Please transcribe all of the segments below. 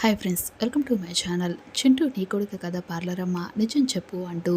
Hi friends welcome to my channel Chintu నీ కొడుకు కథ పార్లరమ్మ. నిజం చెప్పు అంటూ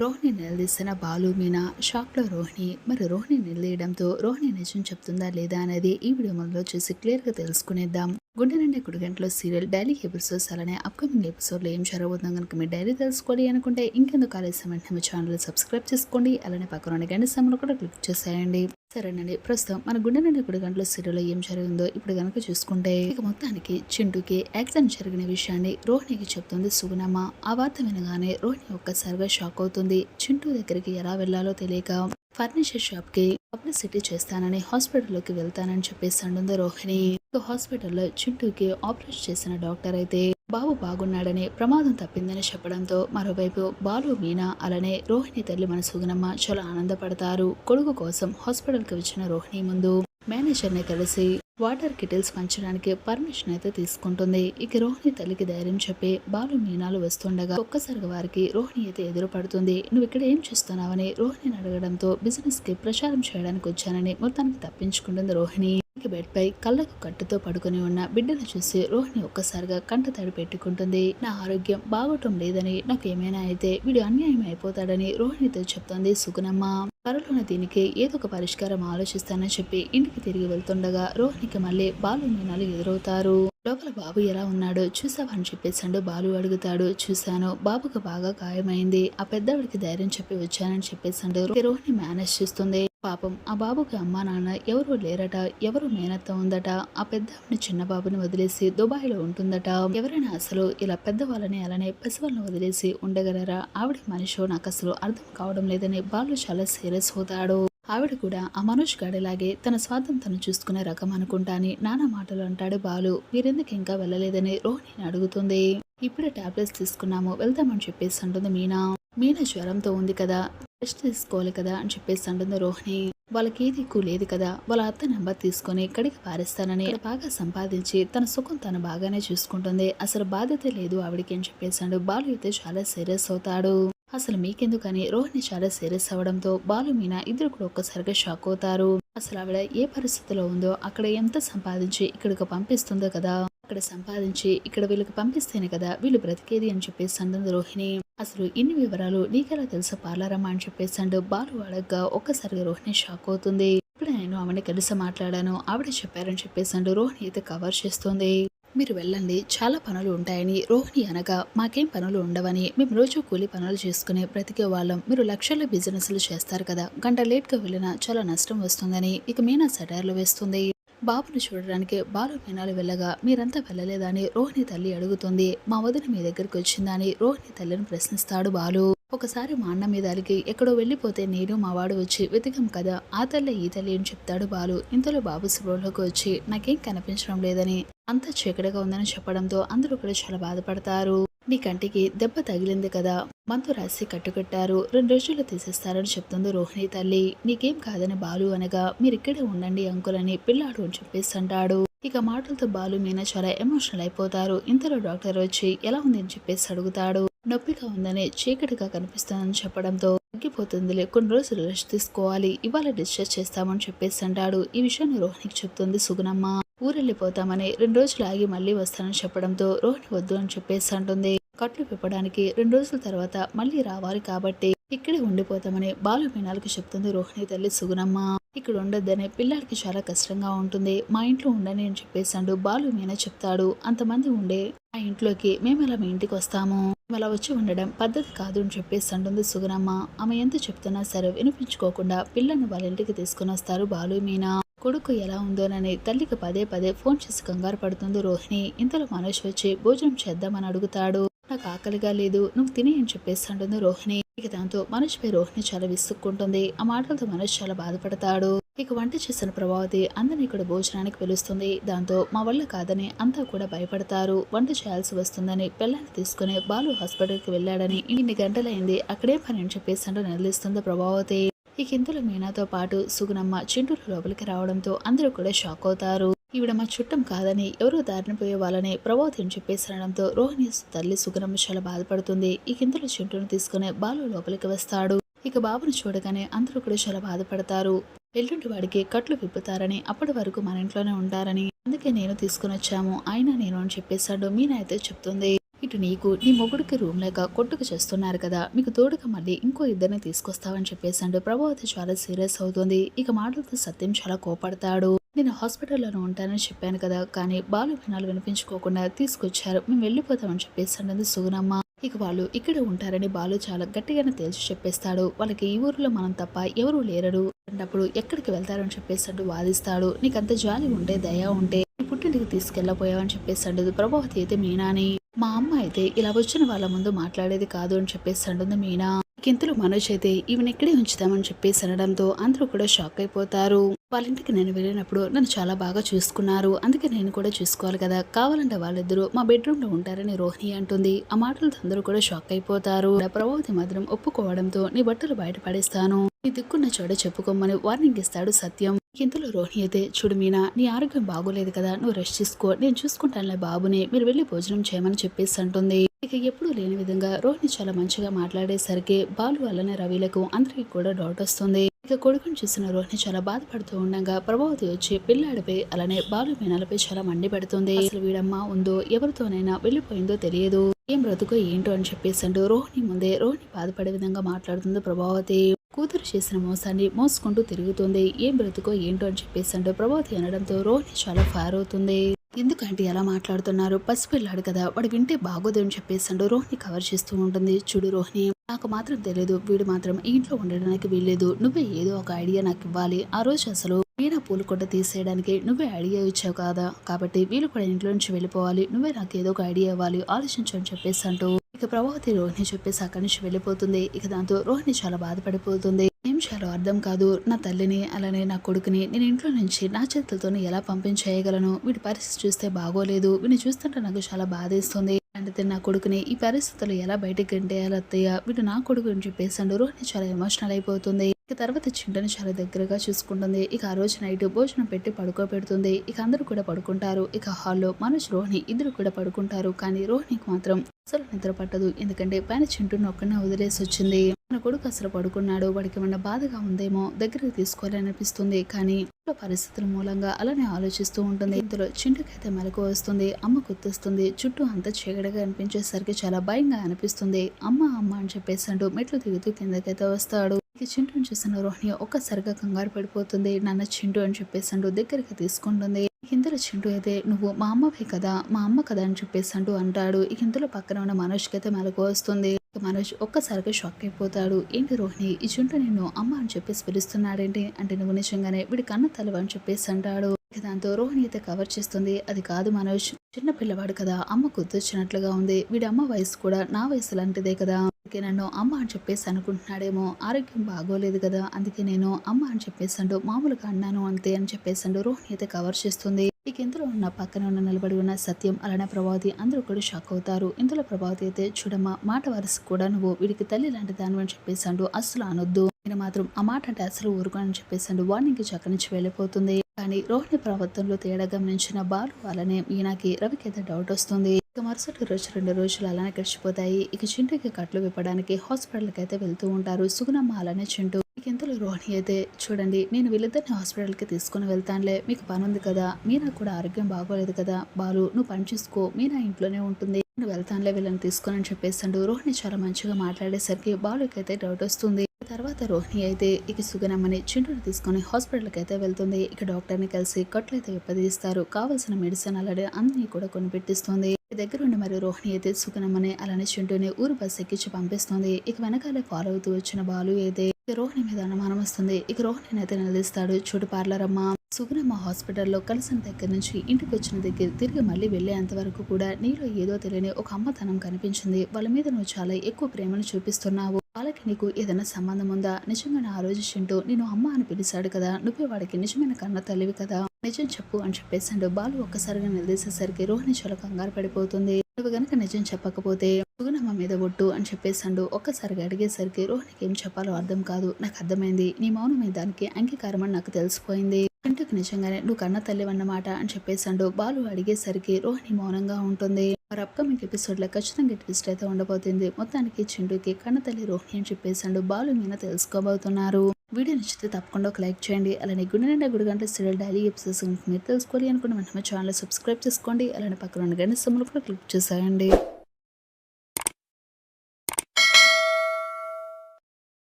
రోహిణి నిలదీసిన బాలు మీనా షాక్లో రోహిణి మరి రోహిణి నిలదీయడంతో రోహిణి నిజం చెప్తుందా లేదా అనేది ఈ వీడియో చూసి క్లియర్గా తెలుసుకునేద్దాం. గుండె నుండి కుడి గంటలో సీరియల్ డైలీ ఎపిసోడ్స్ అలానే అప్కమింగ్ ఎపిసోడ్లో ఏం జరగబోతుందో కనుక మీరు డైలీ తెలుసుకోవాలి అనుకుంటే ఇంకెందుకు ఆలస్యం? వెంటనే మీ ఛానల్ సబ్స్క్రైబ్ చేసుకోండి. అలానే పక్కన గంట సమయంలో కూడా క్లిక్ చేసేయండి. సరేనండి. ప్రస్తుతం మన గుండె నుండి గంటల సీరియల్లో ఏం జరిగిందో ఇప్పుడు కనుక చూసుకుంటే ఇక మొత్తానికి చింటూకి యాక్సిడెంట్ జరిగిన విషయాన్ని రోహిణికి చెప్తుంది సుగుణమ్మ. ఆ వార్త వినగానే రోహిణి ఒక్కసారిగా షాక్ అవుతుంది. చింటూ దగ్గరికి ఎలా వెళ్ళాలో తెలియక ఫర్నిచర్ షాప్కి పబ్లిసిటీ చేస్తానని హాస్పిటల్లోకి వెళ్తానని చెప్పేసి అంటుంది రోహిణి. ఇక హాస్పిటల్లో చింటూకి ఆపరేషన్ చేసిన డాక్టర్ అయితే బాబు బాగున్నాడని ప్రమాదం తప్పిందని చెప్పడంతో మరోవైపు బాలు మీనా అలానే రోహిణి తల్లి మన సుగుణమ్మ చాలా ఆనందపడతారు. కొడుకు కోసం హాస్పిటల్కి వచ్చిన రోహిణి ముందు మేనేజర్ని కలిసి వాటర్ కిటిల్స్ పంచడానికి పర్మిషన్ అయితే తీసుకుంటుంది. ఇక రోహిణి తల్లికి ధైర్యం చెప్పి బాలు మీనాలు వస్తుండగా ఒక్కసారిగా వారికి రోహిణి అయితే ఎదురు పడుతుంది నువ్వు ఇక్కడ ఏం చేస్తున్నావని? రోహిణిని అడగడంతో బిజినెస్కి ప్రచారం చేయడానికి వచ్చానని మొత్తానికి తప్పించుకుంటుంది రోహిణి. బెడ్ పై కళ్ళకు కట్టుతో పడుకుని ఉన్న బిడ్డను చూసి రోహిణి ఒక్కసారిగా కంట తడి పెట్టుకుంటుంది. నా ఆరోగ్యం బాగోటం లేదని నాకు ఏమైనా అయితే వీడు అన్యాయం అయిపోతాడని రోహిణితో చెప్తోంది సుగుణమ్మ. త్వరలోనే దీనికి ఏదో ఒక పరిష్కారం ఆలోచిస్తానని చెప్పి ఇంటికి తిరిగి వెళ్తుండగా రోహిణికి మళ్ళీ బాలు మీనాలు ఎదురవుతారు. లోపల బాబు ఎలా ఉన్నాడో? చూసావా అని చెప్పేసాడు బాలు అడుగుతాడు. చూశాను బాబుకు బాగా గాయమైంది. ఆ పెద్దవాడికి ధైర్యం చెప్పి వచ్చానని చెప్పేసాడు రోహిణి మేనేజ్ చేస్తుంది. పాపం ఆ బాబుకి అమ్మా నాన్న ఎవరు లేరట ఎవరు మేనత్త ఉందట. ఆ పెద్ద చిన్న బాబుని వదిలేసి దుబాయ్లో ఉంటుందట. ఎవరైనా అసలు ఇలా పెద్దవాళ్ళని అలానే పసివాళ్ళని వదిలేసి ఉండగలరా? ఆవిడ మనిషో నాకు అసలు అర్థం కావడం లేదని బాలు చాలా సీరియస్ అవుతాడు. ఆవిడ కూడా ఆ మనోజ్ గాడిలాగే తన స్వార్థం తను చూసుకునే రకం అనుకుంటా అని నానా మాటలు అంటాడు బాలు. మీరెందుకు ఇంకా వెళ్ళలేదని రోహిణిని అడుగుతుంది. ఇప్పుడే టాబ్లెట్స్ తీసుకున్నాము వెళ్దామని చెప్పేసి అంటుంది మీనా. మీనా జ్వరంతో ఉంది కదా రెస్ట్ తీసుకోవాలి కదా అని చెప్పేసి అంటుంది రోహిణి. వాళ్ళకి ఏ దిక్కు లేదు కదా వాళ్ళ అత్త నెంబర్ తీసుకొని ఇక్కడికి పారేస్తానని బాగా సంపాదించి తన సుఖం తను బాగానే చూసుకుంటుంది. అసలు బాధ్యత లేదు ఆవిడకి అని చెప్పేసాడు బాలు అయితే చాలా సీరియస్ అవుతాడు. అసలు మీకెందుకని? రోహిణి చాలా సీరియస్ అవ్వడంతో బాలు మీనా ఇద్దరు కూడా ఒక్కసారిగా షాక్ అవుతారు. అసలు ఆవిడ ఏ పరిస్థితిలో ఉందో అక్కడ ఎంత సంపాదించి ఇక్కడికి పంపిస్తుందో కదా అక్కడ సంపాదించి ఇక్కడ వీళ్ళకి పంపిస్తేనే కదా వీళ్ళు బ్రతికేది అని చెప్పేసి అంటుంది రోహిణి. అసలు ఇన్ని వివరాలు నీకెలా తెలుసా పార్లరమ్మా అని చెప్పేసి బాలు అడగ్గా ఒక్కసారిగా రోహిణి షాక్ అవుతుంది. ఇప్పుడు నేను ఆమెని కలిసి మాట్లాడాను. ఆవిడ చెప్పారని చెప్పేసి రోహిణి అయితే కవర్ చేస్తుంది. మీరు వెళ్ళండి. చాలా పనులు ఉంటాయని రోహిణి అనగా మాకేం పనులు ఉండవని. మేము రోజు కూలి పనులు చేసుకునే బ్రతికే వాళ్ళం. మీరు లక్షల బిజినెస్లు చేస్తారు కదా. గంట లేట్గా వెళ్ళినా చాలా నష్టం వస్తుందని. ఇక మీనా సటార్లు వేస్తుంది. బాబుని చూడడానికి బాలు పెనాలు వెళ్ళగా మీరంతా వెళ్ళలేదని రోహిణి తల్లి అడుగుతుంది. మా వదిన మీ దగ్గరికి వచ్చిందని రోహిణి తల్లిని ప్రశ్నిస్తాడు బాలు. ఒకసారి మా అన్న మీద అలిగి ఎక్కడో వెళ్ళిపోతే నేను మా వాడు వచ్చి వెతికాం కదా ఆ తల్లి ఈ తల్లి అని చెప్తాడు బాలు. ఇంతలో బాబు స్పృహలోకి వచ్చి నాకేం కనిపించడం లేదని అంతా చీకటిగా ఉందని చెప్పడంతో అందరూ కూడా చాలా బాధపడతారు. నీ కంటికి దెబ్బ తగిలింది కదా మందు రాసి కట్టుకట్టారు. రెండు రోజుల్లో తీసేస్తారని చెప్తుంది రోహిణి తల్లి. నీకేం కాదని బాలు అనగా మీరిక్కడే ఉండండి అంకుల్ అని పిల్లాడు అని చెప్పేసి అంటాడు ఇక మాటలతో బాలు మీనా చాలా ఎమోషనల్ అయిపోతారు. ఇంతలో డాక్టర్ వచ్చి ఎలా ఉంది అని చెప్పేసి అడుగుతాడు. నొప్పిగా ఉందని చీకటిగా కనిపిస్తుందని చెప్పడంతో తగ్గిపోతుందిలే కొన్ని రోజులు రెస్ట్ తీసుకోవాలి ఇవాళ డిశ్చార్జ్ చేస్తామని చెప్పేసి అంటాడు ఈ విషయాన్ని రోహిణికి చెప్తుంది సుగుణమ్మ. ఊరెళ్ళిపోతామని రెండు రోజులు ఆగి మళ్ళీ వస్తానని చెప్పడంతో రోహిణి వద్దు అని చెప్పేసి అంటుంది. కట్లు విప్పడానికి రెండు రోజుల తర్వాత మళ్ళీ రావాలి కాబట్టి ఇక్కడే ఉండిపోతామని బాలు మీనాలకు చెప్తుంది రోహిణి తల్లి సుగుణమ్మ. ఇక్కడ ఉండొద్దని పిల్లాడికి చాలా కష్టంగా ఉంటుంది. మా ఇంట్లో ఉండని అని చెప్పేసాడు బాలు మీనా చెప్తాడు. అంతమంది ఉండే ఆ ఇంట్లోకి మేము అలా మీ ఇంటికి వస్తాము? అలా వచ్చి ఉండడం పద్ధతి కాదు అని చెప్పేసి అంటుంది సుగుణమ్మ. ఆమె ఎంత చెప్తున్నా సరే వినిపించుకోకుండా పిల్లను వాళ్ళ ఇంటికి తీసుకుని వస్తారు బాలు మీనా. కొడుకు ఎలా ఉందోనని తల్లికి పదే పదే ఫోన్ చేసి కంగారు పడుతుంది రోహిణి. ఇంతలో మనోజ్ వచ్చి భోజనం చేద్దామని అడుగుతాడు. నాకు ఆకలిగా లేదు నువ్వు తిని అని చెప్పేసి అంటుంది రోహిణి. ఇక దాంతో మనోజ్ పై రోహిణి చాలా విసుక్కుంటుంది. ఆ మాటలతో మనోజ్ చాలా బాధపడతాడు. ఇక వంట చేసిన ప్రభావతి అందరినీ ఇక్కడ భోజనానికి పిలుస్తుంది. దాంతో మా వల్ల కాదని అంతా కూడా భయపడతారు. వంట చేయాల్సి వస్తుందని పిల్లల్ని తీసుకుని బాలు హాస్పిటల్కి వెళ్ళాడని ఇన్ని గంటలైంది అక్కడే పని అని చెప్పేసి అంటూ నిలదీస్తుంది ప్రభావతి. ఇక కిందలో మీనాతో పాటు సుగుణమ్మ చింటూరు లోపలికి రావడంతో అందరూ కూడా షాక్ అవుతారు. ఈవిడ మా చుట్టం కాదని ఎవరో దారిన పోయే వాళ్ళని ప్రభావతి అని రోహిణి తల్లి సుగుణమ్మ చాలా బాధపడుతుంది. ఈ కిందలో చెంటును తీసుకుని బాలు లోపలికి వస్తాడు. ఇక బాబును చూడగానే అందరూ కూడా చాలా బాధపడతారు. ఎల్లుండి వాడికి కట్లు విప్పుతారని అప్పటి వరకు మన ఇంట్లోనే ఉంటారని అందుకే నేను తీసుకుని వచ్చాము. ఆయన నేను అని చెప్పేశాడు. మీనా అయితే చెప్తుంది ఇటు నీకు నీ మొగుడికి రూమ్ లేక కొట్టుకు చేస్తున్నారు కదా. మీకు తోడుగా మళ్ళీ ఇంకో ఇద్దరిని తీసుకొస్తావని చెప్పేశాడు. ప్రభావతి చాలా సీరియస్ అవుతుంది. ఇక మాటలతో సత్యం చాలా కోపడతాడు. నేను హాస్పిటల్లోనే ఉంటానని చెప్పాను కదా కానీ బాలు వినాలు వినిపించుకోకుండా తీసుకొచ్చారు. మేము వెళ్ళిపోతామని చెప్పేసాడు సుగుణమ్మ. ఇక వాళ్ళు ఇక్కడ ఉంటారని బాలు చాలా గట్టిగానే తేల్చి చెప్పేస్తాడు. వాళ్ళకి ఈ ఊరిలో మనం తప్ప ఎవరూ లేరరు అన్నప్పుడు ఎక్కడికి వెళ్తారని చెప్పేసాడు వాదిస్తాడు. నీకంత జాలి ఉంటే దయ ఉంటే నీ పుట్టింటికి తీసుకెళ్ళపోయావని చెప్పేసాడు ప్రభావతి అయితే మీనాని. మా అమ్మ అయితే ఇలా వచ్చిన వాళ్ళ ముందు మాట్లాడేది కాదు అని చెప్పేసి అంటుంది మీనా. కింతలు మనోజ్ అయితే ఈవెన్ ఇక్కడే ఉంచుతామని చెప్పేసి అనడంతో అందరూ కూడా షాక్ అయిపోతారు. వాళ్ళ ఇంటికి నేను వెళ్ళినప్పుడు నన్ను చాలా బాగా చూసుకున్నారు. అందుకే నేను కూడా చూసుకోవాలి కదా. కావాలంటే వాళ్ళిద్దరూ మా బెడ్రూమ్లో ఉంటారని రోహిణి అంటుంది. ఆ మాటలతో అందరూ కూడా షాక్ అయిపోతారు. ప్రభావతి మాత్రం ఒప్పుకోవడంతో నీ బట్టలు బయట పడేస్తాను. నీ దిక్కున్న చోట చెప్పుకోమని వార్నింగ్ ఇస్తాడు సత్యం. ఇంతలో రోహిణి అయితే చూడు మీనా నీ ఆరోగ్యం బాగోలేదు కదా. నువ్వు రెస్ట్ తీసుకో. నేను చూసుకుంటానులే బాబుని. మీరు వెళ్ళి భోజనం చేయమని చెప్పేసి అంటుంది. ఇక ఎప్పుడూ లేని విధంగా రోహిణి చాలా మంచిగా మాట్లాడేసరికి బాలు వల్లనే రవిలకు అందరికీ కూడా డౌట్ వస్తుంది. ఇక కొడుకుని చూసిన రోహిణి చాలా బాధపడుతూ ఉండగా ప్రభావతి వచ్చి పిల్లాడిపై అలానే బాలు మీనాలపై చాలా మండిపెడుతుంది అసలు వీడమ్మ ఉందో ఎవరితోనైనా వెళ్ళిపోయిందో తెలియదు. ఏం బ్రతుకో ఏంటో అని చెప్పేసండు రోహిణి ముందే రోహిణి బాధపడే విధంగా మాట్లాడుతుంది ప్రభావతి. కూతురు చేసిన మోసాన్ని మోసుకుంటూ తిరుగుతుంది. ఏం బ్రతుకో ఏంటో అని చెప్పేసండు ప్రభావతి అనడంతో రోహిణి చాలా ఫైర్ అవుతుంది. ఎందుకంటే ఎలా మాట్లాడుతున్నారు? పసిపిల్లాడు కదా వాడు వింటే బాగోదని చెప్పేసి చెప్పేసాడు రోహిణి కవర్ చేస్తూ ఉంటుంది. చూడు రోహిణి నాకు మాత్రం తెలియదు వీడు మాత్రం ఇంట్లో ఉండడానికి వీల్లేదు. నువ్వే ఏదో ఒక ఐడియా నాకు ఇవ్వాలి. ఆ రోజు అసలు వీణ పూలు కొట్ట తీసేయడానికి నువ్వే ఐడియా ఇచ్చావు కదా. కాబట్టి వీళ్ళు కూడా ఇంట్లో నుంచి వెళ్ళిపోవాలి. నువ్వే నాకు ఏదో ఒక ఐడియా ఇవ్వాలి. ఆలోచించని చెప్పేసి అంటూ ఇక ప్రభావతి రోహిణి చెప్పేసి అక్కడి నుంచి వెళ్ళిపోతుంది. ఇక దాంతో రోహిణి చాలా బాధపడిపోతుంది. ఏం చేయాలో అర్థం కాదు. నా తల్లిని అలానే నా కొడుకుని నేను ఇంట్లో నుంచి నా చేతులతోనే ఎలా పంపించేయగలను? వీడి పరిస్థితి చూస్తే బాగోలేదు. వీడిని చూస్తుంటే నాకు చాలా బాధేస్తుంది. అంటే నా కొడుకుని ఈ పరిస్థితులు ఎలా బయటకు గంటేయాలి అత్తయ్య? వీడు నా కొడుకు అని చెప్పేసాడు రోహిణి చాలా ఎమోషనల్ అయిపోతుంది. ఇక తర్వాత చింటని చాలా దగ్గరగా చూసుకుంటుంది. ఇక ఆ రోజు నైట్ భోజనం పెట్టి పడుకోబెడుతుంది. ఇక అందరూ కూడా పడుకుంటారు. ఇక హాల్లో మనోజ్ రోహిణి ఇద్దరు కూడా పడుకుంటారు. కానీ రోహిణికి మాత్రం అసలు నిద్ర పట్టదు. ఎందుకంటే పైన చింటూని ఒక్కనే వదిలేసి వచ్చింది. తన కొడుకు అసలు పడుకున్నాడు వాడికి ఏమన్నా బాధగా ఉందేమో దగ్గరికి తీసుకోవాలనిపిస్తుంది కానీ పరిస్థితుల మూలంగా అలానే ఆలోచిస్తూ ఉంటుంది. ఇందులో చింటకైతే మెలకు వస్తుంది అమ్మ గుర్తిస్తుంది చుట్టూ అంతా చీకటిగా అనిపించేసరికి చాలా భయంగా అనిపిస్తుంది. అమ్మ అమ్మ అని చెప్పేసి అంటూ మెట్లు దిగుతూ కిందకైతే వస్తాడు. ఇక చింటూని చూసిన రోహిణి ఒక్కసారిగా కంగారు పడిపోతుంది. నాన్న చింటూ అని చెప్పేసి అంటూ దగ్గరికి తీసుకుంటుంది. ఇందులో చింటూ అయితే నువ్వు మా అమ్మవే కదా మా అమ్మ కదా అని చెప్పేసి అంటూ అంటాడు. ఇక ఇందులో పక్కన ఉన్న మనోజ్కి అయితే మెలకు వస్తుంది. మనోజ్ ఒక్కసారిగా షాక్ అయిపోతాడు. ఏంటి రోహిణి ఈ చుంటూ నిన్ను అమ్మ అని చెప్పేసి పిలుస్తున్నాడేంటి? అంటే నువ్వు నిజంగానే వీడి కన్న తలవ అని చెప్పేసి అంటాడు. దాంతో రోహిణి అయితే కవర్ చేస్తుంది. అది కాదు మనోజ్ చిన్న పిల్లవాడు కదా అమ్మ గుర్తొచ్చినట్లుగా ఉంది. వీడి అమ్మ వయసు కూడా నా వయసు లాంటిదే కదా. అందుకే నన్ను అమ్మ అని చెప్పేసి అనుకుంటున్నాడేమో. ఆరోగ్యం బాగోలేదు కదా అందుకే నేను అమ్మ అని చెప్పేసాడు మామూలుగా అన్నాను అంతే అని చెప్పేసాడు రోహిణి అయితే కవర్ చేస్తుంది. ఇక ఇందులో ఉన్న పక్కన ఉన్న నిలబడి ఉన్న సత్యం అలానే ప్రభావతి అందరూ కూడా షాక్ అవుతారు. ఇందులో ప్రభావతి అయితే చూడమ్మ మాట వరుస కూడా నువ్వు వీడికి తల్లి లాంటి దాని అని అస్సలు అనొద్దు. నేను మాత్రం ఆ మాట అంటే అసలు ఊరుకోనని చెప్పేసాడు అంటూ వార్నింగ్ నుంచి వెళ్ళిపోతుంది. కానీ రోహిణి ప్రవర్తనలో తేడా గమనించిన బాలు అలానే ఈయనకి రవికి అయితే డౌట్ వస్తుంది. ఇక మరుసటి రోజు రెండు రోజులు అలానే గడిచిపోతాయి. ఇక చింటూకి కట్లు విప్పడానికి హాస్పిటల్కి అయితే వెళ్తూ ఉంటారు. సుగుణమ్మ అలానే చింటూ. ఇంతలో రోహిణి అయితే చూడండి. నేను వీళ్ళిద్దరిని హాస్పిటల్కి తీసుకుని వెళ్తానులే. మీకు పని ఉంది కదా. మీనా కూడా ఆరోగ్యం బాగోలేదు కదా. బాలు నువ్వు పని చూసుకో. మీనా ఇంట్లోనే ఉంటుంది. నేను వెళ్తానులే వీళ్ళని తీసుకొని అని చెప్పేసాడు రోహిణి చాలా మంచిగా మాట్లాడేసరికి బాలుకి అయితే డౌట్ వస్తుంది. తర్వాత రోహిణి అయితే ఇక సుగనమ్మని చింటూని తీసుకొని హాస్పిటల్కి అయితే వెళ్తుంది. ఇక డాక్టర్ని కలిసి కట్లు అయితే విప్పదీస్తారు. కావాల్సిన మెడిసిన్ అలానే అన్ని కూడా కొనిపెట్టిస్తుంది. దగ్గర ఉన్న మరి రోహిణి అయితే సుగనమ్మని అలానే చింటూని ఊరు బస్ ఎక్కించి పంపిస్తుంది. ఇక వెనకాలే ఫాలో అవుతూ వచ్చిన బాలు అయితే ఇక రోహిణి మీద అనుమానం వస్తుంది. ఇక రోహిణిని అయితే నిలదీస్తాడు. చూడు పార్లర్ అమ్మ సుగుణమ్మ హాస్పిటల్లో కలిసిన దగ్గర నుంచి ఇంటికి వచ్చిన దగ్గర తిరిగి మళ్ళీ వెళ్ళేంత వరకు కూడా నీలో ఏదో తెలియని ఒక అమ్మతనం కనిపించింది. వాళ్ళ మీద నువ్వు చాలా ఎక్కువ ప్రేమను చూపిస్తున్నావు. వాళ్ళకి నీకు ఏదైనా సంబంధం ఉందా? నిజంగా ఆ రోజు చింటూ నేను అమ్మ అని పిలిచాడు కదా. నువ్వే వాడికి నిజమైన కన్న తల్లివి కదా. నిజం చెప్పు అని చెప్పేసాడు బాలు ఒక్కసారిగా నిలదీసేసరికి రోహిణి చాలా కంగారు పడిపోతుంది. నువ్వు గనక నిజం చెప్పకపోతే సుగుణమ్మ మీద ఒట్టు అని చెప్పేసాడు ఒక్కసారిగా అడిగేసరికి రోహిణికి ఏం చెప్పాలో అర్థం కాదు. నాకు అర్థమైంది. నీ మౌనమే దానికి అంగీకారం అని నాకు తెలిసిపోయింది. ఇంటికి నిజంగానే నువ్వు కన్న తల్లి అన్నమాట అని చెప్పేసాడు బాలు అడిగేసరికి రోహిణి మౌనంగా ఉంటుంది. మరి అప్కమింగ్ ఎపిసోడ్లో ఖచ్చితంగా ట్విస్ట్ అయితే ఉండబోతుంది. మొత్తానికి చిండుకి కన్న తల్లి రోహిణి అని చెప్పేసాడు బాలు మీద తెలుసుకోబోతున్నారు. వీడియో నచ్చితే తప్పకుండా ఒక లైక్ చేయండి. అలానే గుడి నిండా గుడి గంటల సీరియల్ డైలీ ఎపిసోడ్స్ మీరు తెలుసుకోవాలి అనుకుంటే వెంటనే ఛానల్ సబ్స్క్రైబ్ చేసుకోండి. అలానే పక్కన ఉన్న గంట సమ్ములు కూడా క్లిక్ చేసేయండి.